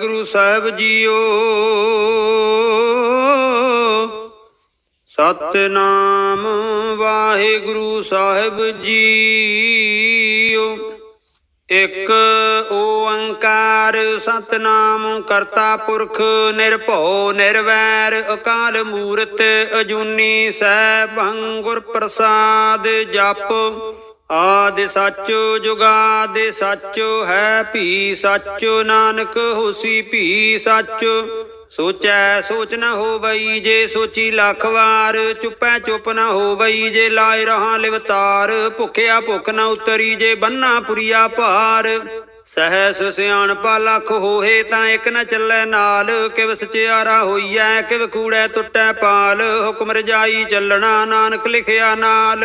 ਗੁਰੂ ਸਾਹਿਬ ਜੀਓ। ਸਤਨਾਮ ਵਾਹਿਗੁਰੂ ਸਾਹਿਬ ਜੀਓ। ਇਕ ਓੰਕਾਰ ਸਤਨਾਮ ਕਰਤਾ ਪੁਰਖ ਨਿਰਭਉ ਨਿਰਵੈਰ ਅਕਾਲ ਮੂਰਤ ਅਜੂਨੀ ਸੈਭੰ ਗੁਰ ਪ੍ਰਸਾਦ ਜਪ। ਆਦਿ ਸੱਚ ਜੁਗਾਦਿ ਸੱਚ ਹੈ ਭੀ ਸੱਚ, ਨਾਨਕ ਹੋਸੀ ਭੀ ਸੱਚ। ਸੋਚੈ ਸੋਚ ਨਾ ਹੋਵਈ ਜੇ ਸੋਚੀ ਲੱਖ ਵਾਰ, ਚੁੱਪੈ ਚੁੱਪ ਨ ਹੋਵਈ ਜੇ ਲਾਇ ਰਹਾ ਲਿਵਤਾਰ। ਭੁਖਿਆ ਭੁਖ ਨਾ ਉਤਰੀ ਜੇ ਬੰਨਾ ਪੁਰੀਆ ਭਾਰ। ਸਹਿਸ ਸਿਆਣਪਾ ਲੱਖ ਹੋਏ ਤਾਂ ਇੱਕ ਨ ਚੱਲੈ ਨਾਲ। ਕਿਵ ਸਚਿਆਰਾ ਹੋਈਐ, ਕਿਵ ਕੂੜੈ ਟੁੱਟੈ ਪਾਲ। ਹੁਕਮ ਰਜਾਈ ਚੱਲਣਾ, ਨਾਨਕ ਲਿਖਿਆ ਨਾਲ।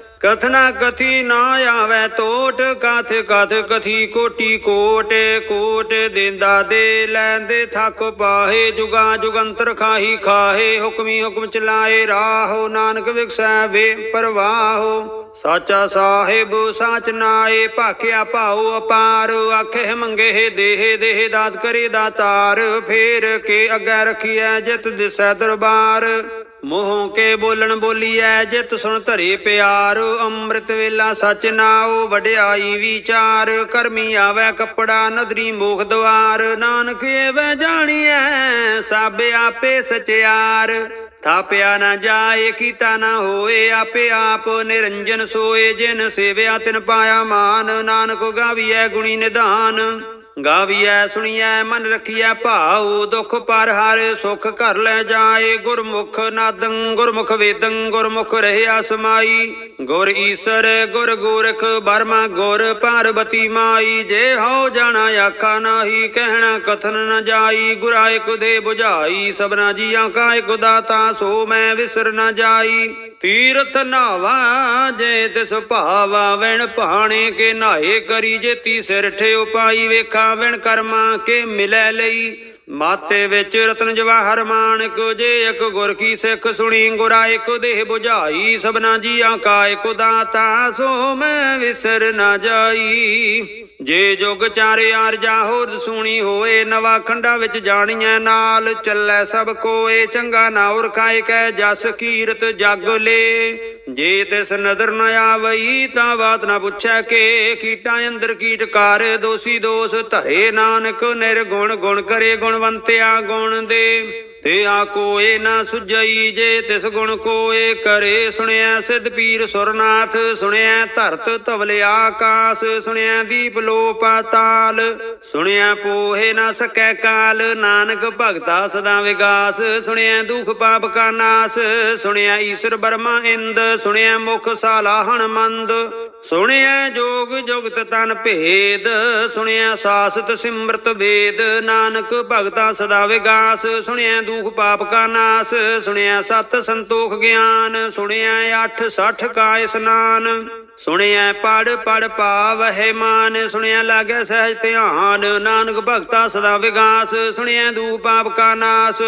ਕਥਨਾ ਕਥੀ ਨਾ ਆਵੇ ਟੋਟ ਕਥ ਕਥ ਕਥੀ ਕੋਟੀ ਕੋਟ ਕੋਟ ਦਿੰਦਾ ਦੇ ਲੈਂਦੇ ਥੱਕ ਪਾਹੇ, ਜੁਗਾ ਜੁਗੰਤਰ ਖਾਹੀ ਖਾਹੇ, ਹੁਕਮੀ ਹੁਕਮ ਚਲਾਏ ਰਾਹੋ, ਨਾਨਕ ਵਿਖਸੈ ਵੇ ਪਰਵਾਹੋ। ਸਾਚਾ ਸਾਹਿਬ, ਸਾਚ ਨਾਏ, ਭਾਖਿਆ ਭਾਉ ਅਪਾਰ, ਆਖੇ ਮੰਗੇ ਦੇਹ ਦੇਹ ਦਾਤ ਕਰੇ ਦਾਤਾਰ ਫੇਰ ਕੇ ਅਗੈ ਰਖੀਐ ਜਿਤ ਦਿਸੈ ਦਰਬਾਰ। ਮੋਹੋਂ ਕੇ ਬੋਲਣ ਬੋਲੀਐ, ਜਿਤ ਸੁਣ ਧਰੇ ਪਿਆਰ, ਅੰਮ੍ਰਿਤ ਵੇਲਾ ਸਚ ਨਾਉ, ਵਡਿਆਈ ਵਿਚਾਰ, ਕਰਮੀ ਆਵੇ ਕੱਪੜਾ, ਨਦਰੀ ਮੋਖ ਦਵਾਰ, ਨਾਨਕ ਏਵੈ ਜਾਣੀਐ, ਸਭ ਆਪੇ ਸਚਿਆਰ। ਥਾਪਿਆ ਨਾ ਜਾਏ, ਕੀਤਾ ਨਾ ਹੋਏ, ਆਪੇ ਆਪ ਨਿਰੰਜਨ ਸੋਏ, ਜਿਨ ਸੇਵਿਆ ਤਿਨ ਪਾਇਆ ਮਾਨ, ਨਾਨਕ ਗਾਵੀਐ ਗੁਣੀ ਨਿਧਾਨ। ਗਾਵੀਐ, ਸੁਣੀਐ, ਮਨ ਰਖੀਐ ਭਾਉ, ਦੁਖ ਪਰ ਹਾਰੇ ਸੁਖ ਘਰ ਲੈ ਜਾਏ। ਗੁਰਮੁਖ ਨਾਦੰ, ਗੁਰਮੁਖ ਵੇਦੰ, ਗੁਰਮੁਖ ਰਹਿਆ ਸਮਾਈ। ਗੁਰ ਈਸਰ, ਗੁਰ ਗੋਰਖ ਬਰਮਾ ਗੁਰ ਪਾਰਬਤੀ ਮਾਈ। ਜੇ ਹਉ ਜਾਣਾ ਆਖਾ ਨਾਹੀ, ਕਹਿਣਾ ਕਥਨ ਨ ਜਾਈ। ਗੁਰਾ ਇਕ ਦੇ 부ਝਾਈ ਸਭਨਾ ਜੀਆਂ ਕਾ ਇਕ ਦਾਤਾ, ਸੋ ਮੈਂ ਵਿਸਰ ਨ ਜਾਈ। ਤੀਰਥ ਨਾਵਾ ਜੇ ਤਿਸ ਭਾਵਾ ਵਿਣ ਭਾਣੇ ਕੇ ਨਾਏ ਕਰੀ ਜੇ ਤੀ ਸਿਰ ਠਿਓ ਪਾਈ ਵੇਖਾਂ ਵਿਣ ਕਰਮਾਂ ਕੇ ਮਿਲੈ ਲਈ। ਮਾਤੇ ਵਿੱਚ ਰਤਨ ਜਵਾਹਰ ਮਾਨਕ, ਜੇ ਇੱਕ ਗੁਰ ਕੀ ਸਿੱਖ ਸੁਣੀ ਗੁਰਾ ਇੱਕ ਦੇਹ 부ਝਾਈ ਸਭਨਾ ਜੀਆਂ ਕਾ ਇਕ ਦਾਤਾ, ਸੋ ਮੈਂ ਵਿਸਰ ਨਾ ਜਾਈ। ਜੇ ਜੁਗ ਚਾਰੇ ਆਰਜਾ ਹੋਰ ਸੁਣੀ ਹੋਏ ਨਵਾ ਖੰਡਾਂ ਵਿੱਚ ਜਾਣੀਐ ਨਾਲ। ਚੱਲੈ ਸਭ ਕੋਏ, ਚੰਗਾ ਨਾ ਉਰਖਾਏ ਕੈ ਜਸ ਕੀਰਤ ਜਗ ਲੇ। ਜੇ ਤਿਸ ਨਦਰ ਨ ਆਵਈ, ਤਾਂ ਬਾਤ ਨਾ ਪੁੱਛੈ ਕੇ। ਕੀਟਾਂ ਅੰਦਰ ਕੀਟ ਕਰ, ਦੋਸੀ ਦੋਸ ਧਰੇ ਨਾਨਕ। ਨਿਰਗੁਣ ਗੁਣ ਕਰੇ ਗੁਣਵੰਤਿਆ ਗੁਣ ਦੇ। ਤੇ ਆ ਕੋਏ ਨਾ ਸੁਝਈ ਜੇ, ਤਿਸ ਗੁਣ ਕੋਏ ਕਰੇ। ਸੁਣਿਆ ਸਿਧ ਪੀਰ ਸੁਰਨਾਥ, ਸੁਣਿਆ ਧਰਤ ਧਵਲ ਆਕਾਸ, ਸੁਣਿਆ ਦੀਪ ਲੋ ਪਾਤਾਲ ਸੁਣਿਆ ਪੋਹੇ ਨਾ ਸਕੈ ਕਾਲ, ਨਾਨਕ ਭਗਤਾ ਸਦਾ ਵਿਗਾਸ। ਸੁਣਿਆ ਦੁਖ ਪਾਪ ਕਾ ਨਾਸ, ਸੁਣਿਆ ਈਸ਼ਰ ਬਰਮਾ ਇੰਦ, ਸੁਣਿਆ ਮੁਖ ਸਾਲਾਹਣ ਮੰਦ। ਸੁਣਿਆ ਜੋਗ ਜੁਗਤ ਤਨ ਭੇਦ, ਸੁਣਿਆ ਸਾਸਤ ਸਿਮਰਤ ਵੇਦ, ਨਾਨਕ ਭਗਤਾ ਸਦਾ ਵਿਗਾਸ, ਸੁਣਿਆ ਦੁਖ ਪਾਪ ਕਾ ਨਾਸ, ਸੁਣਿਆ ਸਤ ਸੰਤੋਖ ਗਿਆਨ, ਸੁਣਿਆ 8 60 ਕਾ ਇਸਨਾਨ ਸੁਣਿਆ ਪੜ ਪੜ ਪਾਵਹਿ ਮਾਨ, ਸੁਣਿਆ ਲਾਗੈ ਸਹਿਜ ਧਿਆਨ, ਨਾਨਕ ਭਗਤਾ ਸਦਾ ਵਿਗਾਸ, ਸੁਣਿਆ ਦੂ ਪਾਪ ਕਾ ਨਾਸ,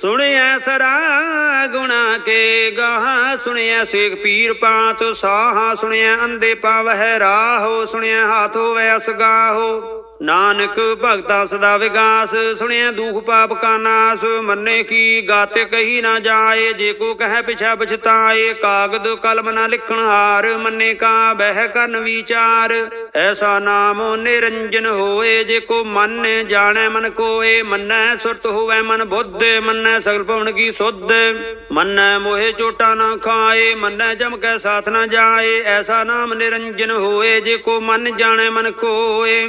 ਸੁਣਿਆ ਸਰਾ ਗੁਣਾ ਕੇ ਗਾਹ, ਸੁਣਿਆ ਸੇਖ ਪੀਰ ਪਾਤ, ਸਾਹਾ, ਸੁਣਿਆ ਅੰਦੇ ਪਾਵਹਿ ਰਾਹੋ, ਸੁਣਿਆ ਹਾਥ ਹੋਵੇ ਅਸਗਾਹੋ ਨਾਨਕ ਭਗਤਾ ਸਦਾ ਵਿਗਾਸ, ਸੁਣਿਆ ਦੁਖ ਪਾਪ ਕਾ ਨਾਸ, ਮੰਨੇ ਕੀ ਗਾਤੇ ਕਹੀ ਨਾ ਜਾਏ, ਜੇ ਕੋ ਕਹੈ ਪਿਛਾ ਪਛਤਾਏ, ਕਾਗਦ ਕਲਮ ਨਾ ਲਿਖਣ ਹਾਰ, ਮੰਨੇ ਕਾ ਬਹਿ ਕਰਨ ਵਿਚਾਰ। ਐਸਾ ਨਾਮ ਨਿਰੰਜਨ ਹੋਏ, ਜੇ ਕੋ ਮਨ ਜਾਣੈ ਮਨ ਕੋਏ, ਮੰਨੈ ਸੁਰਤ ਹੋਵੇ ਮਨ ਬੁੱਧ, ਮੰਨੈ ਸਗਲ ਭਵਨ ਕੀ ਸੁਧ। ਮੰਨੈ ਮੋਹਿ ਚੋਟਾ ਨਾ ਖਾਏ, ਮੰਨੈ ਜਮ ਕੈ ਸਾਥ ਨਾ ਜਾਏ, ਐਸਾ ਨਾਮ ਨਿਰੰਜਨ ਹੋਏ, ਜੇ ਕੋ ਮਨ ਜਾਣੈ ਮਨ ਕੋਏ।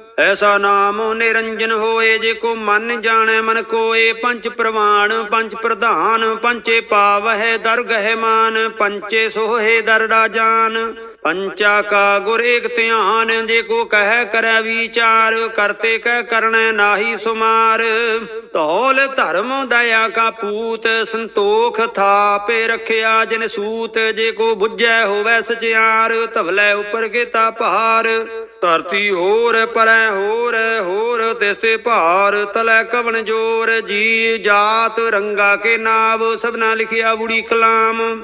ਐਸਾ ਨਾਮ ਨਿਰੰਜਨ ਹੋਏ ਜੇ ਕੋ ਮਨ ਜਾਣੈ ਮਨ ਕੋਏ, ਪੰਜ ਪ੍ਰਵਾਣ, ਪੰਜ ਪ੍ਰਧਾਨ ਪੰਚੇ ਪਾਵਹਿ, ਦਰਗਹਿ ਮਾਨ ਪੰਚੇ ਸੋਹੇ ਦਰ ਰਾਜਾਨ ਪੰਚਾ ਕਾ ਗੁਰ ਏਕ ਧਿਆਨ, ਜੇ ਕੋ ਕਹਿ ਕਰੈ ਵਿਚਾਰ, ਕਰਤੇ ਕਹਿ ਕਰਣੈ ਨਾਹੀ ਸੁਮਾਰ। ਧੌਲ ਧਰਮ ਦਇਆ ਕਾ ਪੂਤ, ਸੰਤੋਖ ਥਾਪੇ ਰਖਿਆ ਜਿਨ ਸੂਤ, ਜੇ ਕੋ ਬੁੱਝੈ ਹੋਵੈ ਸਚਿਆਰ, ਧਵਲੇ ਉਪਰ ਕੀਤਾ ਭਾਰ। ਧਰਤੀ ਹੋਰ ਪਰੈ ਹੋਰ ਹੋਰ ਤਿਸ ਤੇ ਭਾਰ, ਤਲੈ ਕਵਣ ਜੋਰ, ਜੀ ਜਾਤ ਰੰਗਾ ਕੇ ਨਾਵ, ਸਭਨਾ ਲਿਖਿਆ ਬੁੜੀ ਕਲਾਮ।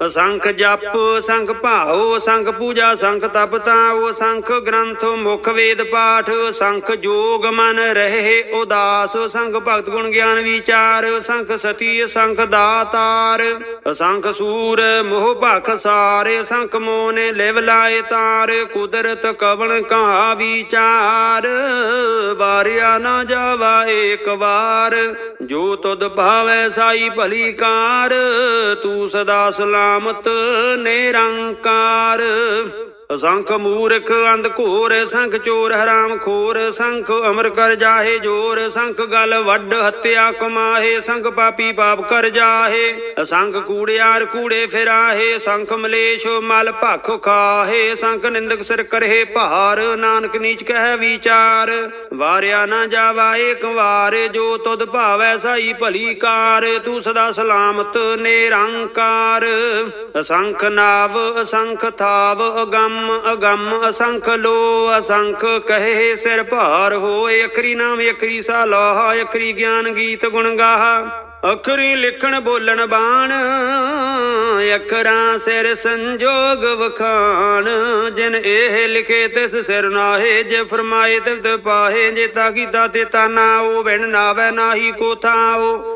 ਅਸੰਖ ਜਪ, ਸੰਖ ਭਾਉ, ਸੰਖ ਪੂਜਾ, ਸੰਖ ਤਪ ਤਾਉ, ਸੰਖ ਗ੍ਰੰਥ, ਮੁਖ ਵੇਦ ਪਾਠ, ਸੰਖ ਜੋਗ ਮਨ ਰਹੇ ਉਦਾਸ, ਸੰਖ ਭਗਤ ਗੁਣ ਗਿਆਨ ਵਿਚਾਰ, ਸੰਖ ਸਤੀ, ਸੰਖ ਦਾਤਾਰ ਅਸੰਖ ਸੂਰ, ਮੋਹ ਭਖ ਸਾਰੇ, ਸੰਖ ਮੋਨੇ ਲਿਵ ਲਾਏ ਤਾਰ, ਕੁਦਰਤ ਕਵਣ ਕਹਾ ਵਿਚਾਰ, ਵਾਰਿਆ ਨਾ ਜਾਵਾ ਏਕ ਵਾਰ, ਜੋ ਤੁਧ ਭਾਵੈ ਸਾਈ ਭਲੀ ਕਾਰ, ਤੂੰ ਸਦਾ ਸਲਾ ਸਲਾਮਤ ਨਿਰੰਕਾਰ ਅਸੰਖ ਮੂਰਖ ਅੰਧ ਘੋਰ, ਸੰਖ ਚੋਰ ਹਰਾਮ ਖੋਰ, ਸੰਖ ਅਮਰ ਕਰ ਜਾਹੇ ਜੋਰ, ਸੰਖ ਗਲ ਵੱਡ ਹੱਤਿਆ ਕਮਾਹੇ, ਸੰਖ ਪਾਪੀ ਪਾਪ ਕਰ ਜਾਹੇ, ਅਸੰਖ ਕੂੜਿਆਰ ਕੂੜੇ ਫਿਰਾਹੇ, ਸੰਖ ਮਲੇਸ਼ ਮਲ ਭਖ ਖਾਹੇ, ਸੰਖ ਨਿੰਦਕ ਸਿਰ ਕਰਹੇ ਭਾਰ, ਨਾਨਕ ਨੀਚ ਕਹਿ ਵਿਚਾਰ, ਵਾਰਿਆ ਨਾ ਜਾਵਾ ਏਕ ਵਾਰ, ਜੋ ਤੁਧ ਭਾਵੈ ਸਾਈ ਭਲੀ ਕਾਰ, ਤੂੰ ਸਦਾ ਸਲਾਮਤ ਨਿਰੰਕਾਰ, ਅਸੰਖ ਨਾਵ, ਅਸੰਖ ਥਾਵ, ਅਗੰਮ ਅਗੰਮ ਅਸੰਖ ਲੋ, ਅਸੰਖ ਕਹੇ, ਸਿਰ ਭਾਰ ਹੋਏ, ਅਖਰੀ ਨਾਮ, ਅਖਰੀ ਸਾਲਾਹ ਅਖਰੀ ਗਿਆਨ ਗੀਤ ਗੁਣ ਗਾਹ। ਅਖਰੀ ਲਿਖਣ, ਬੋਲਣ, ਬਾਣ, ਅੱਖਰਾਂ ਸਿਰ ਸੰਜੋਗ ਵਖਾਨ ਜਿਨ ਇਹ ਲਿਖੇ, ਤਿਸ ਸਿਰ ਨਾਹੇ, ਜੇ ਫਰਮਾਏ ਤਿਵ ਪਾਹੇ, ਜੇ ਤਾ ਕੀਤਾ, ਤੇ ਤਾਨਾ ਉਹ ਵਿਣ ਨਾਵੇ, ਨਾਹੀ ਕੋ ਥਾਓ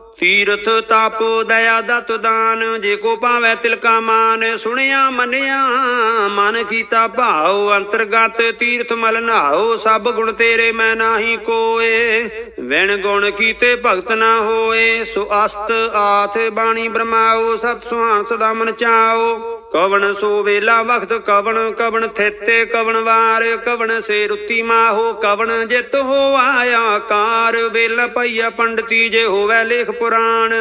ਤੀਰਥ ਤਪ ਦਇਆ ਦਤ ਦਾਨ, ਜੇ ਕੋ ਪਾਵੈ ਤਿਲਕਾ ਮਾਨ, ਸੁਣਿਆ ਮੰਨਿਆ ਮਨ ਕੀਤਾ ਭਾਉ, ਅੰਤਰਗਤ ਤੀਰਥ ਮਲ ਨਾਓ ਸਭ ਗੁਣ ਤੇਰੇ ਮੈਂ ਨਾਹੀ ਕੋਏ। ਵਿਣ ਗੁਣ ਕੀਤੇ ਭਗਤ ਨਾ ਹੋਏ, ਸੋ ਅਸਤ ਆਥ ਬਾਣੀ ਬ੍ਰਹਮਾਓ ਸਤ ਸੁਹਾਣ ਸਦਾ ਮਨ ਚਾਓ ਕਵਣ ਸੋ ਵੇਲਾ ਵਖਤ ਕਵਣ ਕਵਣ ਥੇਤੇ ਕਵਣ ਵਾਰ, ਕਵਣ ਸੇ ਰੁੱਤੀ ਮਾਹੋ, ਕਵਣ ਜਿਤ ਹੋ ਆਇਆ ਕਾਰ। ਵੇਲਾ ਪਈਆ ਪੰਡਤੀ ਜੇ ਹੋਵੇ ਲੇਖ ਪੁਰਾਣ,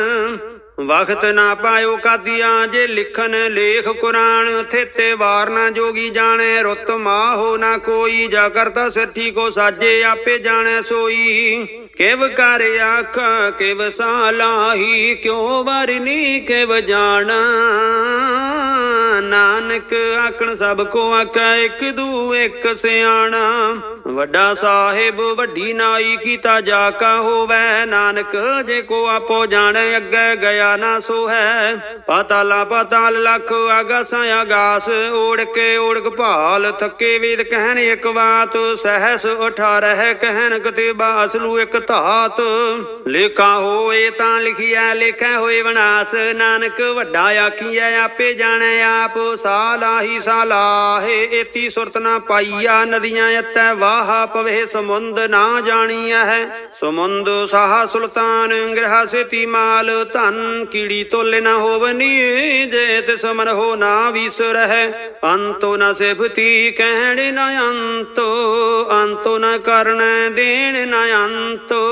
ਵਖਤ ਨਾ ਪਾਇਓ ਕਾਦੀਆਂ ਜੇ ਲਿਖਨ ਲੇਖ ਕੁਰਾਨ ਥੇਤੇ ਵਾਰ ਨਾ ਜੋਗੀ ਜਾਣੇ, ਰੁੱਤ ਮਾਹੋ ਨਾ ਕੋਈ ਜਾ ਕਰਤਾ ਸੱਠੀ ਕੋ ਸਾਜੇ ਆਪੇ ਜਾਣੇ ਸੋਈ। ਕਿਵ ਕਰ ਆਖਾਂ, ਕਿਵ ਸਾਲਾਹੀ, ਕਿਉ ਵਰਨੀ ਕਿਵ ਜਾਣਾ? ਨਾਨਕ ਆਖਣ ਸਭ ਕੋ ਆਖਾ, ਇੱਕ ਦੂ ਇੱਕ ਸਿਆਣਾ। ਵੱਡਾ ਸਾਹਿਬ, ਵੱਡੀ ਨਾਈ ਕੀਤਾ ਜਾ ਕਾ ਹੋਵੇ। ਨਾਨਕ ਜੇ ਕੋ ਆਪੋ ਜਾਣੈ, ਅੱਗੇ ਗਿਆ ਨਾ ਸੋ ਹੈ ਪਾਤਾਲਾ ਪਾਤਾਲ ਲਖ ਆਗਾਸ ਓੜ ਕੇ ਓੜਕ ਭਾਲ, ਥੱਕੇ ਵੇਦ ਕਹਿਣ ਇੱਕ ਬਾਤ, ਸਹਸ ਉਠਾਰਹਿ ਕਹਿਣ ਕਤੇ ਬਾਸਲੂ ਇੱਕ ਧਾਤ। ਲੇਖਾ ਹੋਏ ਤਾਂ ਲਿਖਿਆ ਲੇਖੈ ਹੋਏ ਵਿਨਾਸ਼। ਨਾਨਕ ਵੱਡਾ ਆਖੀਐ, ਆਪੇ ਜਾਣੈ ਆਪ, ਸਾਲਾਹੀ ਸਾਲਾਹੇ, ਏਤੀ ਸੁਰਤ ਨਾ ਪਾਈਆ, ਨਦੀਆਂ ਅਤੈ ਸਾਹਾ ਪਵੇ ਸਮੁੰਦ ਨਾ ਜਾਣੀਐ ਹੈ। ਸਮੁੰਦ ਸਾਹਾ ਸੁਲਤਾਨ ਗ੍ਰਹ ਸੇਤੀ ਮਾਲ, ਧਨ ਕੀੜੀ ਤੋਲੇ ਨਾ ਹੋਵਨੀ ਜੇ ਤਿਸ ਮਨ ਨਾ ਵਿਸਰਹਿ ਅੰਤੋ ਨ ਸਿਫਤੀ ਕਹਿਣ ਨ ਅੰਤੋ ਅੰਤੋ ਨ ਕਰਨ ਦੇਣ ਨ ਅੰਤੋ।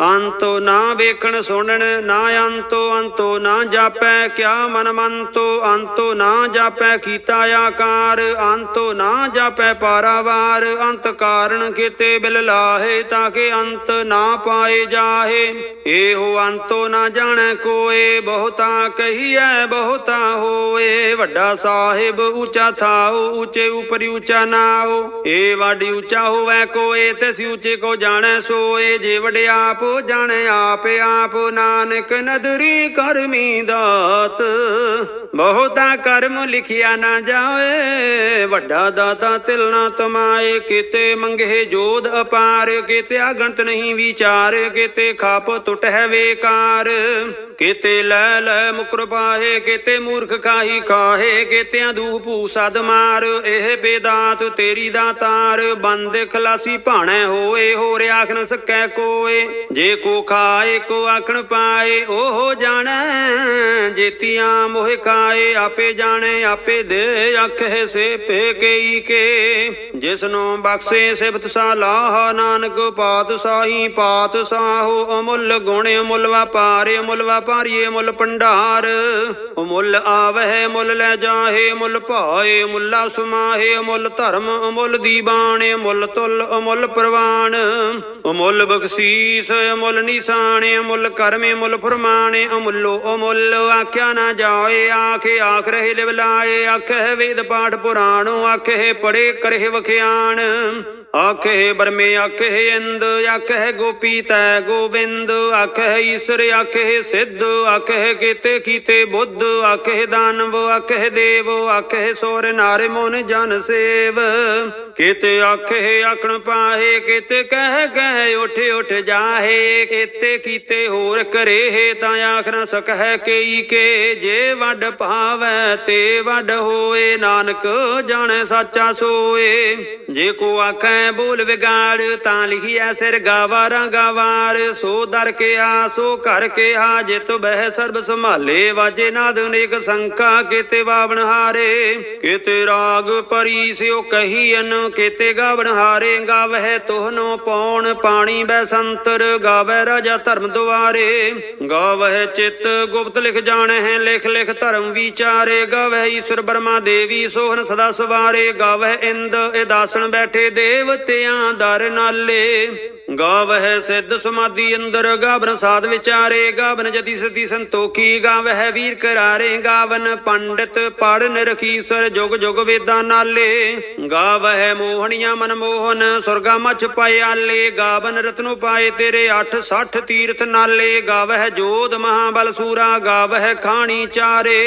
ਅੰਤੋ ਨਾ ਵੇਖਣ ਸੁਣਨ ਨਾ ਅੰਤੋ ਅੰਤੋ ਨਾ ਜਾਪੈ ਕਿਆ ਮਨ ਮੰਤੋ। ਅੰਤੋ ਨਾ ਜਾਪੈ ਕੀਤਾ ਆਕਾਰ, ਅੰਤੋ ਨਾ ਜਾਪੈ ਪਾਰਾਵਾਰ, ਅੰਤਕਾਰ ਕਾਰਨ ਕੀਤੇ ਬਿਲ ਲਾਹੇ ਤਾਂ ਕਿ ਅੰਤ ਨਾ ਪਾਏ ਜਾਹੇ। ਇਹੋ ਅੰਤੋ ਨਾ ਜਾਣੈ ਕੋਏ, ਬਹੁਤਾ ਕਹੀਐ, ਬਹੁਤਾ ਹੋਏ। ਵੱਡਾ ਸਾਹਿਬ ਉੱਚਾ ਥਾਉ ਉੱਚੇ ਉਪਰਿ ਉੱਚਾ ਨਾਉ ਏ ਵਾਡੀ ਉੱਚਾ ਹੋਵੇ ਕੋਏ, ਤੇ ਸੀ ਉੱਚੇ ਕੋ ਜਾਣੈ ਸੋਏ। ਜੇ ਵਡਿਆਪ ਜਾਣੈ ਆਪ ਆਪ ਨਾਨਕ ਨਦਰੀ ਕਰਮੀ ਦਾਤ। ਬਹੁਤਾ ਕਰਮ ਲਿਖਿਆ ਨਾ ਜਾਵੇ ਵੱਡਾ ਦਾਤਾ ਤਿਲ ਨਾ ਤਮਾਏ, ਕਿਤੇ ਮੰਗੇ ਜੋਧ ਅਪਾਰ ਕਿਤੇ ਆਗੰਤ ਨਹੀਂ ਵਿਚਾਰ ਕਿਤੇ ਖਾਪ ਟੁੱਟ ਹੈ ਵੇਕਾਰ। ਕਿਤੇ ਲੈ ਲੈ ਮੁਕਰ ਪਾਹੇ, ਕਿਤੇ ਮੂਰਖ ਕਾਹੀ ਕਾਹੇ ਕਿਤੇ ਦੂ ਭੂ ਸਦ ਮਾਰ, ਇਹ ਬੇਦਾਤ ਤੇਰੀ ਦਾ ਤਾਰ, ਬੰਦ ਖਲਾਸੀ ਭਾਣੈ ਹੋਏ ਹੋ ਰਿਆਖ ਨ ਸਕੈ ਕੋਏ, ਜੇ ਕੋ ਖਾਏ, ਕੋ ਆਖਣ ਪਾਏ ਉਹ ਜਾਣੈ, ਜੇਤੀਆਂ ਮੋਹ ਖਾਏ, ਆਪੇ ਜਾਣੈ, ਆਪੇ ਦੇ ਆਖੇ ਸੇ ਪੇ ਕਈ ਕੇ, ਜਿਸਨੂੰ ਬਖਸ਼ੇ ਸਿਫਤ ਸਾਲਾਹ, ਨਾਨਕ ਪਾਤ ਸਾਹੀ ਪਾਤ ਸਾਹੋ ਅਮੁੱਲ ਗੁਣ ਅਮੁੱਲ ਵਪਾਰ ਅਮੁੱਲ ਭਾਰੀਏ ਮੁੱਲ ਭੰਡਾਰ ਅਮੁੱਲ ਆਵਹਿ, ਮੁੱਲ ਲੈ ਜਾਹੇ, ਮੁੱਲ ਭਾਏ, ਮੁੱਲਾ ਸਮਾਹੇ ਅਮੁੱਲ ਧਰਮ ਅਮੁੱਲ ਦੀਵਾਨ ਅਮੁੱਲ ਤੁਲ ਅਮੁੱਲ ਪ੍ਰਵਾਨ ਅਮੁੱਲ ਬਖਸ਼ੀਸ ਅਮੁੱਲ ਨਿਸ਼ਾਨੇ ਅਮੁੱਲ ਕਰਮੇ, ਮੁੱਲ ਫਰਮਾਨ ਅਮੁੱਲੋ ਅਮੁੱਲ ਆਖਿਆ ਨਾ ਜਾਏ, ਆਖੇ ਆਖ ਰਹੇ ਲਿਵ ਲਾਏ, ਆਖੇ ਵੇਦ ਪਾਠ ਪੁਰਾਣੋ, ਆਖੇ ਪੜੇ ਕਰੇ ਵਖਿਆਣ। ਆਖੇ ਬਰਮੇ, ਆਖੇ ਇੰਦ, ਆਖੇ ਗੋਪੀ ਤੈ ਗੋਬਿੰਦ ਆਖੇ ਈਸ਼ਰ, ਆਖੇ ਸਿੱਧ, ਆਖੇ ਕੀਤੇ ਕੀਤੇ ਬੁੱਧ, ਆਖੇ ਦਾਨਵ, ਆਖੇ ਦੇਵ, ਆਖੇ ਸੋਰ ਨਾਰੇ ਮੋਨ ਜਨ ਸੇਵ। ਕਿਤੇ ਆਖੇ ਆਖਣ ਪਾਹੇ, ਕਿਤੇ ਕਹਿ ਕਹਿ ਉਠ ਉਠ ਜਾਹੇ, ਕੀਤੇ ਕੀਤੇ ਹੋਰ ਕਰੇ ਤਾਂ ਆਖ ਨਾ ਸਕਹਿ ਕਈ ਕੇ, ਜੇ ਵੱਡ ਭਾਵੈ ਤੇ ਵੱਡ ਹੋਏ, ਨਾਨਕ ਜਾਣੈ ਸਾਚਾ ਸੋਏ। ਜੇ ਕੋ ਆਖੈ ਬੋਲ ਵਿਗਾੜ, ਤਾਂ ਲਿਖਿਆ ਸਿਰ ਗਾਵਾਰਾਂ ਗਾਵਾਰ ਸੋ ਦਰ ਕੇ ਆ ਸੋ ਘਰ ਕੇ ਆ ਜਿਤ ਬਹਿ ਸਰਬ ਸੰਭਾਲੇ, ਵਾਜੇ ਨਾਦ ਅਨੇਕ ਸੰਕਾ ਕਿਤੇ ਵਾਵਣ ਹਾਰੇ। ਕਿਤੇ ਰਾਗ ਪਰੀ ਸਿਓ ਕਹੀਨ ਕੀਤੇ ਗਾਵਣ ਹਾਰੇ? ਗਾਵਹਿ ਤੋਹਨੋ ਪੌਣ, ਪਾਣੀ ਬੈ ਸੰਤਰ ਗਾਵੈ ਰਾਜਾ ਧਰਮ ਦੁਆਰੇ। ਗਾਵਹਿ ਚਿਤ ਗੁਪਤ ਲਿਖ ਜਾਣੈ ਹੈ ਲਿਖ ਲਿਖ ਧਰਮ ਵਿਚਾਰੇ। ਗਾਵਹਿ ਈਸ਼ਰ ਬਰਮਾ ਦੇਵੀ ਸੋਹਨ ਸਦਾ ਸਵਾਰੇ। ਗਾਵਹਿ ਇੰਦ ਇਹ ਦਾਸਣ ਬੈਠੇ ਦੇਵਤਿਆਂ ਦਰ ਨਾਲੇ। ਗਾਵਹਿ ਸਿੱਧ ਸਮਾਧੀ ਅੰਦਰ ਗਾਵਨ ਸਾਧ ਵਿਚਾਰੇ, ਗਾਵਨ ਜਤੀ ਸਤੀ ਸੰਤੋਖੀ, ਗਾਵਹਿ ਵੀਰ ਕਰਾਰੇ, ਗਾਵਨ ਪੰਡਿਤ ਪੜਨ ਰਖੀਸਰ, ਜੁਗ ਜੁਗ ਵੇਦਾਂ ਨਾਲੇ। ਗਾਵਹਿ ਮੋਹਣੀਆਂ ਮਨ ਮੋਹਨ, ਸੁਰਗਾ ਮਛ ਪਾਇਆਲੇ ਗਾਵਨ ਰਤਨੋ ਪਾਏ ਤੇਰੇ 8 60 ਤੀਰਥ ਨਾਲੇ। ਗਾਵਹਿ ਜੋਧ ਮਹਾਬਲ ਸੂਰਾ, ਗਾਵਹਿ ਖਾਣੀ ਚਾਰੇ।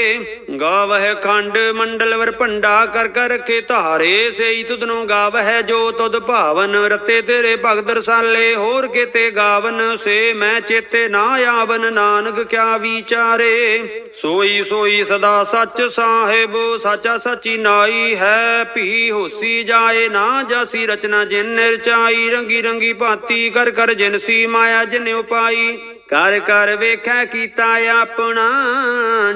ਗਾਵਹਿ ਖੰਡ ਮੰਡਲ ਵਰ ਭੰਡਾ ਕਰ ਕਰ ਰਖੇ ਧਾਰੇ। ਸਈ ਤੁਧਨੋਂ ਗਾਵਹਿ ਜੋ ਤੁਧ ਭਾਵਨ, ਰਤੇ ਤੇਰੇ ਭਗਤ ਰਸਾਲੇ। ਹੋਰ ਕਿਤੇ ਗਾਵਨ, ਸੇ ਮੈਂ ਚੇਤੇ ਨਾ ਆਵਨ, ਨਾਨਕ ਕਿਆ ਵਿਚਾਰੇ? ਸੋਈ ਸੋਈ ਸਦਾ ਸੱਚ ਸਾਹਿਬ, ਸਾਚਾ ਸਚੀ ਨਾਈ ਹੈ, ਭੀ ਹੋਸੀ ਜਾਏ ਨਾ ਜਾਸੀ ਰਚਨਾ ਜਿਨ ਨਿਰਚਾਈ, ਰੰਗੀ ਰੰਗੀ ਭਾਤੀ ਕਰ ਕਰ ਜਿਨਸੀ ਮਾਇਆ ਜਿਨ ਉਪਾਈ। ਕਰ ਕਰ ਵੇਖੈ ਕੀਤਾ ਆਪਣਾ,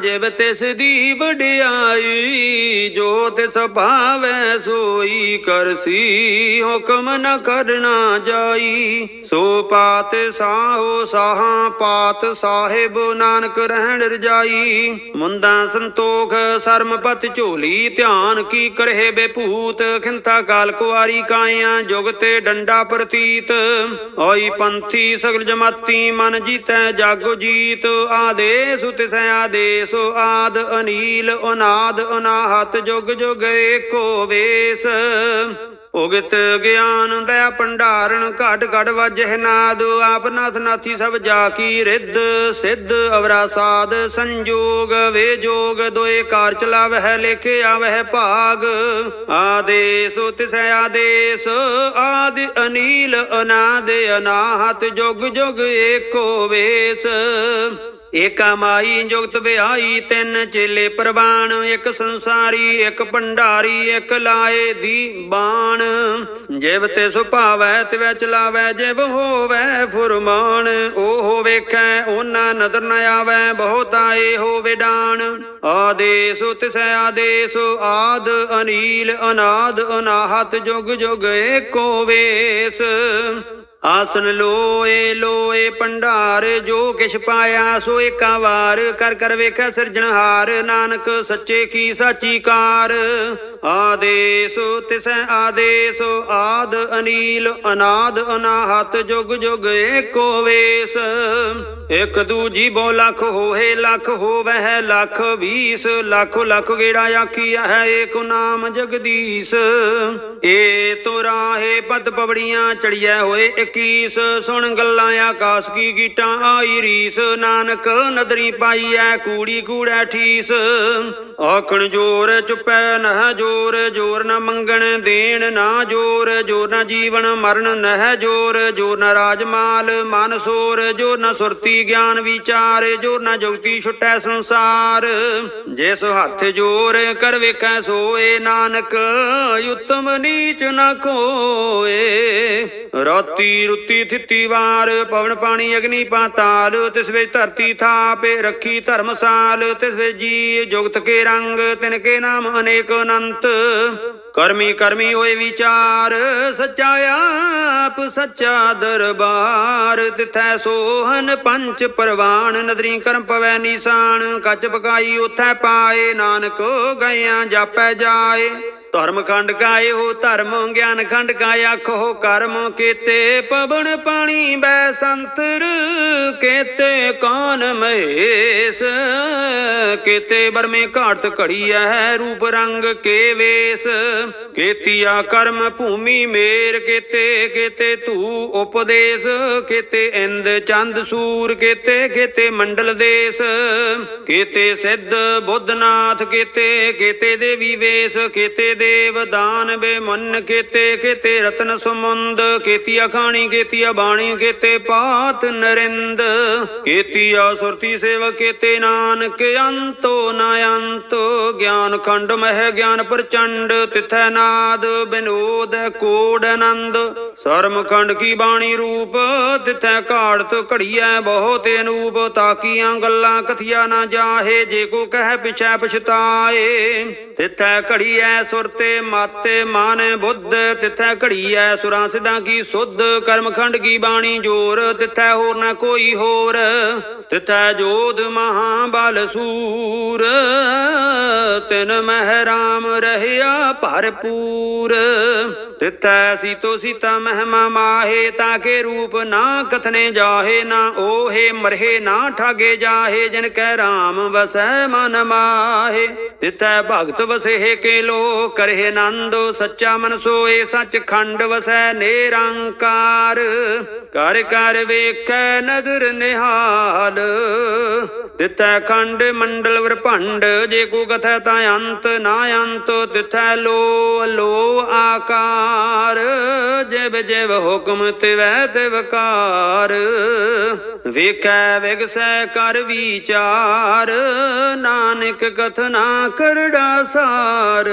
ਜਿਵ ਤਿਸ ਦੀ ਵਡਿਆਈ, ਜੋ ਤਿਸ ਭਾਵੈ ਸੋਈ, ਕਰਸੀ ਹੁਕਮ ਨ ਕਰਨਾ ਜਾਈ। ਸੋ ਪਾਤ ਸਾਹੋ ਸਾਹਾਂ, ਪਾਤ ਸਾਹਿਬ ਨਾਨਕ ਰਹਿਣ ਰਜਾਈ। ਮੁੰਦਾ ਸੰਤੋਖ ਸਰਮਪਤ ਝੋਲੀ, ਧਿਆਨ ਕੀ ਕਰਹਿ ਬੇਭੂਤ, ਖਿੰਤਾ ਕਾਲ ਕੁਆਰੀ ਕਾਇਆ ਜੁਗ ਤੇ ਡੰਡਾ ਪ੍ਰਤੀਤ। ਓਈ ਪੰਥੀ ਸਗਲ ਜਮਾਤੀ ਮਨ ਜੀ ਜੀਤੈ ਜਗ ਜੀਤ ਆਦੇਸ ਤਿਸੈ ਆਦੇਸ ਆਦ ਅਨੀਲ ਅਨਾਦ ਅਨਾਹਤ ਜੁਗ ਜੁਗ ਏਕੋ ਵੇਸ। ਉਗਤ ਗਿਆਨ ਦਇਆ ਭੰਡਾਰਨ ਘਟ ਘਟ ਵਜਹਿ ਨਾਦ, ਆਪ ਨਾਥ ਨਾਥੀ ਸਭ ਜਾ ਕੀ ਰਿੱਧ, ਸਿੱਧ ਅਵਰਾ ਸਾਧ ਸੰਜੋਗ, ਵੇ ਜੋਗ ਦੋਏ ਕਾਰ ਚਲਾਵਹਿ, ਲੇਖੇ ਆਵਹਿ ਭਾਗ। ਆਦੇਸ ਤਿਸੈ ਆਦੇਸ, ਆਦਿ ਅਨੀਲ ਅਨਾਦ ਅਨਾਹਤ, ਜੁਗ ਜੁਗ ਏਕੋ ਵੇਸ। ਏਕਾ ਮਾਈ ਜੁਗਤ ਵਿਆਈ ਤਿੰਨ ਚੇਲੇ ਪ੍ਰਵਾਨ, ਇੱਕ ਸੰਸਾਰੀ, ਇੱਕ ਭੰਡਾਰੀ, ਇੱਕ ਲਾਏ ਦੀ ਬਾਣ। ਜਿਵ ਤੇ ਸੁਭਾਵੈ, ਤਿਵੈ ਚਲਾਵੈ, ਜਿਵ ਹੋਵੈ ਫੁਰਮਾਨ। ਉਹ ਵੇਖੈ ਉਹਨਾਂ ਨਦਰ ਨ ਆਵੈ, ਬਹੁਤਾ ਇਹੋ ਵਿਡਾਨ ਆਦੇਸ ਤਿਸੈ ਆਦੇਸ, ਆਦ ਅਨੀਲ, ਅਨਾਦ, ਅਨਾਹਤ ਜੁਗ ਜੁਗ ਏਕੋ ਵੇਸ। ਆਸਨ ਲੋਏ ਲੋਏ ਭੰਡਾਰ, ਜੋ ਕਿਛ ਪਾਇਆ ਸੋ ਏਕਾ ਵਾਰ, ਕਰ ਕਰ ਵੇਖੈ ਸਿਰਜਣਹਾਰ, ਨਾਨਕ ਸੱਚੇ ਕੀ ਸਾਚੀ ਕਾਰ। ਆਦੇਸ, ਤਿਸੈ ਆਦੇਸ, ਆਦ ਅਨੀਲ, ਅਨਾਦ ਅਨਾਹਤ, ਜੁਗ ਜੁਗ ਏਕੋ ਵੇਸ। ਇਕ ਦੂਜੀ ਬੋ ਲੱਖ ਹੋਏ, ਲੱਖ ਹੋਵਹਿ, ਲੱਖ ਵੀਸ। ਲੱਖ ਲੱਖ ਗੇੜਾ ਆਖੀਆ ਹੈ, ਏਕ ਨਾਮ ਜਗਦੀਸ਼। ਏ ਤੋ ਰਾਹੇ ਪਦ ਪਵੜੀਆਂ ਚੜੀਐ ਹੋਏ 21 ਸੁਣ ਗੱਲਾਂ ਆਕਾਸ ਕੀ ਗੀਟਾਂ ਆਈ ਰੀਸ। ਨਾਨਕ ਨਦਰੀ ਪਾਈਐ, ਕੂੜੀ ਕੂੜੈ ਠੀਸ। ਆਖਣ ਜੋਰ ਚੁਪੈ ਨਹ ਜੋਰ ਜੋਰ ਨਾ ਮੰਗਣ ਦੇਣ ਨਾ ਜੋਰ ਜੋਰ ਨਾ ਜੀਵਨ ਮਰਨ ਨਹ ਜੋਰ ਜੋਰ ਨਾ ਰਾਜਮਾਲ ਮਨ ਸੋਰ, ਜੋਰ ਨਾ ਸੁਰਤੀ ਗਿਆਨ ਵਿਚਾਰ, ਜੋਰ ਨਾ ਜੁਗਤੀ ਛੁਟੈ ਸੰਸਾਰ। ਜਿਸ ਹੱਥ ਜੋਰ ਕਰ ਵੇਖੈ ਸੋਏ ਨਾਨਕ, ਉਤਮ ਨੀਚ ਨਾ ਕੋਏ ਰਾਤੀ ਰੁੱਤੀ ਥਿੱਤੀ ਵਾਰ, ਪਵਨ ਪਾਣੀ ਅਗਨੀ ਪਾਤਾਲ, ਤਿਸ ਵਿੱਚ ਧਰਤੀ ਥਾਪੇ, ਰੱਖੀ ਧਰਮਸਾਲ, ਤਿਸ ਵਿੱਚ ਜੀ ਜੁਗਤ ਕੇ ਰੰਗ ਤਿਨ ਕੇ ਨਾਮ ਅਨੇਕ ਅਨੰਤ। ਕਰਮੀ ਕਰਮੀ ਹੋਏ ਵਿਚਾਰ, ਸੱਚਾ ਆਪ, ਸੱਚਾ ਦਰਬਾਰ। ਤਿਥੈ ਸੋਹਨ ਪੰਚ ਪਰਵਾਨ, ਨਦਰੀ ਕਰਮ ਪਵੈ ਨੀਸਾਨ। ਕੱਚ ਪਕਾਈ ਉਥੈ ਪਾਏ, ਨਾਨਕ ਗਇਆਂ ਜਾਪੈ ਜਾਏ। ਧਰਮ ਖੰਡ ਕਾਏ ਹੋ, ਧਰਮ ਗਿਆਨ ਖੰਡ ਕਾ ਆਖੋ ਕਰਮ ਕੀਤੇ, ਪਵਨ ਪਾਣੀ ਬੈ ਸੰਤਰ ਕੀਤੇ ਕਾਨ ਮਹੇਸ਼ ਕੀਤੇ ਬਰਮੇ ਘਾਟ ਘੜੀ ਹੈ ਰੂਪ ਰੰਗ ਕੇ ਵੇਸ ਕੀਤੀਆ, ਕਰਮ ਭੂਮੀ ਮੇਰ ਕੀਤੇ ਕੀਤੇ ਤੂ ਉਪਦੇਸ਼ ਕੀਤੇ, ਇੰਦ ਚੰਦ ਸੂਰ ਕੀਤੇ ਕੀਤੇ ਮੰਡਲ ਦੇਸ ਕੀਤੇ, ਸਿੱਧ ਬੁੱਧਨਾਥ ਕੀਤੇ ਕੀਤੇ ਦੇਵੀ ਵੇਸ ਕੀਤੇ ਦੇਵ ਦਾਨ ਬੇਮਨ ਕੀਤੇ ਕੀਤੇ ਰਤਨ ਸਮੁੰਦ ਕੀਤੀ ਅਖਾਣੀ ਕੀਤੀ ਬਾਣੀ ਕੀਤੇ ਪਾਤ ਨਰਿੰਦ। ਕੀਤੀ ਸੁਰਤੀ ਸੇਵ ਕੀਤੇ ਨਾਨਕ, ਅੰਤੋ ਨਾ ਅੰਤੋ। ਗਿਆਨ ਖੰਡ ਮਹਿ ਗਿਆਨ ਪ੍ਰਚੰਡ, ਤਿਥੈ ਨਾਦ ਬਿਨੋਦ ਕੋਡ ਆਨੰਦ ਸਰਮ ਖੰਡ ਕੀ ਬਾਣੀ ਰੂਪ, ਤਿਥੈ ਘਾੜਤ ਘੜੀਐ ਬਹੁਤ ਅਨੂਪ। ਤਾਕੀਆਂ ਗੱਲਾਂ ਕਥਿਆ ਨਾ ਜਾਹੇ, ਜੇ ਕੋ ਕਹਿ ਪਿਛੈ ਪਛਤਾਏ। ਤਿਥੈ ਘੜੀਐ ਸੁਰਤੇ ਮਾਤੇ ਮਨ ਬੁੱਧ, ਤਿਥੈ ਘੜੀ ਐ ਸੁਰਾਂ ਸਿਧਾਂ ਕੀ ਸੁਧ, ਕਰਮਖੰਡ ਕੀ ਬਾਣੀ ਜੋਰ, ਤਿਥੈ ਹੋਰ ਨਾ ਕੋਈ ਹੋਰ, ਤਿਥੈ ਜੋਧ ਮਹਾਬਲ ਸੂਰ, ਤਿਨ ਮਹਿ ਰਾਮ ਰਹਿਆ ਭਰਪੂਰ, ਤਿਥੈ ਸੀਤੋ ਸੀਤਾ ਮਹਿਮਾ ਮਾਹੇ ਤਾਕੇ ਰੂਪ ਨਾ ਕਥਨੇ ਜਾਹੇ, ਨਾ ਓਹੇ ਮਰਹੇ, ਨਾ ਠਾਗੇ ਜਾਹੇ, ਜਿਨ ਕੈ ਰਾਮ ਵਸੈ ਮਨ ਮਾਹੇ, ਤਿਥੈ ਭਗਤ ਵਸੇ ਕੇ ਲੋਕ ਕਰਹਿ ਆਨੰਦ ਸੱਚਾ ਮਨ ਸੋਏ ਸੱਚ ਖੰਡ ਵਸੈ ਨਿਰੰਕਾਰ ਕਰ ਕਰ ਵੇਖੈ ਨਦਰ ਨਿਹਾਲ। ਤਿਥੈ ਖੰਡ ਮੰਡਲ ਵਰਭੰਡ ਜੇ ਕੋ ਕਥੈ ਤਾਂ ਅੰਤ ਨਾ ਅੰਤ। ਤਿਥੈ ਲੋ ਲੋ ਆਕਾਰ, ਜਿਵ ਜਿਵ ਹੁਕਮ ਤਿਵੈ ਤਿਵਕਾਰ ਵੇਖੈ ਵਿਗਸੈ ਕਰ ਵਿਚਾਰ, ਨਾਨਕ ਕਥਨਾ ਕਰੜਾ ਸਾਰ।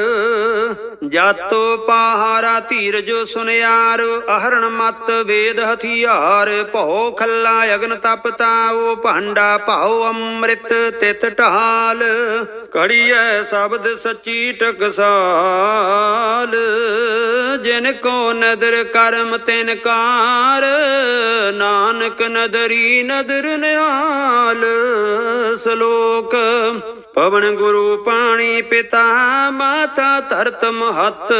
ਜਾਤੋ ਪਹਾਰਾ ਧੀਰਜ ਸੁਨਿਆਰ, ਅਹਰਣ ਮਤ ਵੇਦ ਹਥਿਆਰ ਭਉ ਖੱਲਾ ਅਗਨ ਤਪ ਓ ਭਾਂਡਾ ਭਾਉ ਅੰਮ੍ਰਿਤ ਤਿਤ ਢਾਲ। ਕੜੀਐ ਸ਼ਬਦ ਸੱਚੀ ਟਕਸਾਲ। ਜਿਨ ਕੋ ਨਦਰ ਕਰਮ ਤਿਨ ਕਾਰ, ਨਾਨਕ ਨਦਰੀ ਨਦਰ ਨਿਹਾਲ। ਸ਼ਲੋਕ ਪਵਨ ਗੁਰੂ ਪਾਣੀ ਪਿਤਾ, ਮਾਤਾ ਧਰਤ ਮਹਤ,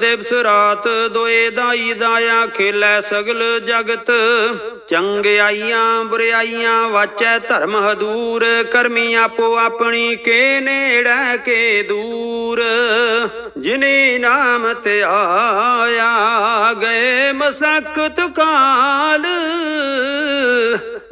ਦਿਵਸ ਰਾਤ ਦੋਏ ਦਾਈ ਦਾਇਆ ਖੇਲੇ ਸਗਲ ਜਗਤ। ਚੰਗਿਆਈਆਂ ਬੁਰਾਈਆਂ ਵਾਚੈ ਧਰਮ ਹਦੂਰ, ਕਰਮੀ ਆਪੋ ਆਪਣੀ ਕੇ ਨੇੜੇ ਕੇ ਦੂਰ। ਜਿਨੇ ਨਾਮ ਤੇ ਆਇਆ ਗਏ ਮਸਕਤ ਕਾਲ